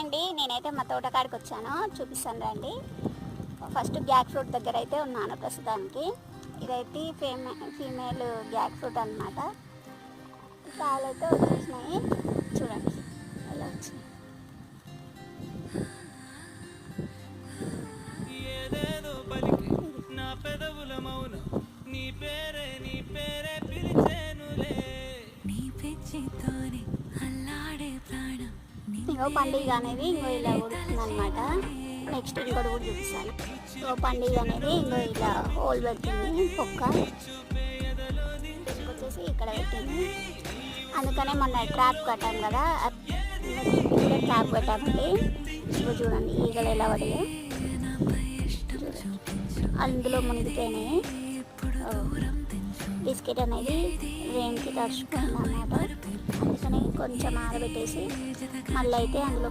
అండి నేనైతే మా తోటకాడికి వచ్చాను. చూపిస్తాను రండి. ఫస్ట్ గ్యాక్ ఫ్రూట్ దగ్గర అయితే ఉన్నాను ప్రస్తుతానికి. ఇదైతే ఫేమే ఫీమేల్ గ్యాక్ ఫ్రూట్ అనమాట కాయలు అయితే వచ్చేసినాయి. చూడండి ఎలా వచ్చినాయి. నా పెదవుల మౌనం. నీ పేరే నీ పేరే పిలిచేనులే. నీ పిచ్చితోనే నీ ఇంకో పండుగ అనేది ఇంకో ఇలా ఉడుతుంది అనమాట నెక్స్ట్ ఇంకోటి కూడా చూపిస్తాను. ఇంకో పండుగ అనేది ఇంకో ఇలా హోల్ పెట్టింది పొక్క. వచ్చేసి ఇక్కడ పెట్టింది. అందుకనే మొన్న ట్రాప్ కట్టాం కదా ట్రాప్ కట్టామండి. ఇప్పుడు చూడండి ఈగలు ఎలా పడిగా ఇష్టం అందులో మునిగిపోయినాయి. బిస్కెట్ అనేది వేమికి తడిచిపోయింది అన్నమాట కొంచెం ఆరబెట్టేసి మళ్ళీ అయితే అందులో